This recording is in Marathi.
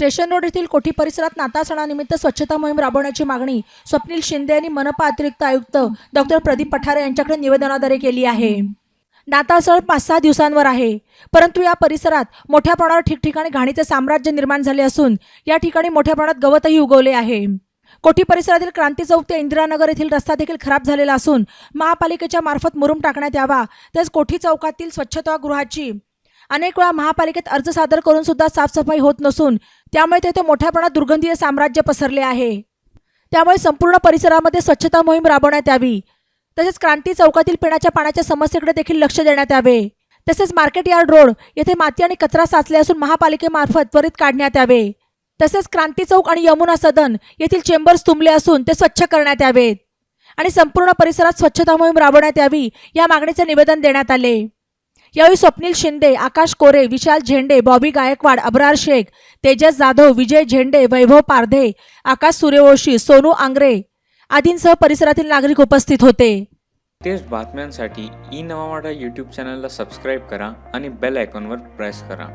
स्टेशन रोड येथील कोठी परिसरात नाता सणानिमित्त स्वच्छता मोहीम राबवण्याची मागणी स्वप्नील शिंदे यांनी मनपा अतिरिक्त आयुक्त डॉक्टर प्रदीप पठारे यांच्याकडे निवेदनाद्वारे केली आहे. नाताळसळ पाच सहा दिवसांवर आहे. परंतु या परिसरात मोठ्या प्रमाणावर ठिकठिकाणी घाणीचे साम्राज्य निर्माण झाले असून या ठिकाणी मोठ्या प्रमाणात गवतही उगवले आहे. कोठी परिसरातील क्रांती चौक ते इंदिरानगर येथील रस्ता देखील खराब झालेला असून महापालिकेच्या मार्फत मुरुम टाकण्यात यावा तसेच कोठी चौकातील स्वच्छतागृहाची अनेक वेळा महापालिकेत अर्ज सादर करून सुद्धा साफसफाई होत नसून त्यामुळे तेथे मोठ्या प्रमाणात दुर्गंधीय साम्राज्य पसरले आहे. त्यामुळे संपूर्ण परिसरामध्ये स्वच्छता मोहीम राबवण्यात यावी. तसेच क्रांती चौकातील पिण्याच्या पाण्याच्या समस्येकडे देखील लक्ष देण्यात यावे. तसेच मार्केट यार्ड रोड येथे माती आणि कचरा साचले असून महापालिकेमार्फत त्वरित काढण्यात यावे. तसेच क्रांती चौक आणि यमुना सदन येथील चेंबर्स तुंबले असून ते स्वच्छ करण्यात यावेत. आणि संपूर्ण परिसरात स्वच्छता मोहीम राबवण्यात यावी या मागणीचे निवेदन देण्यात आले. यावेळी स्वप्नील शिंदे आकाश कोरे विशाल झेंडे बॉबी गायकवाड अब्रार शेख तेजस जाधव विजय झेंडे वैभव पारधे आकाश सूर्यवंशी सोनू आंग्रे आदींसह परिसरातील नागरिक उपस्थित होते. तेच बातम्यांसाठी ई नवा यूट्यूब चॅनलला सबस्क्राईब करा आणि बेल आयकॉनवर प्रेस करा.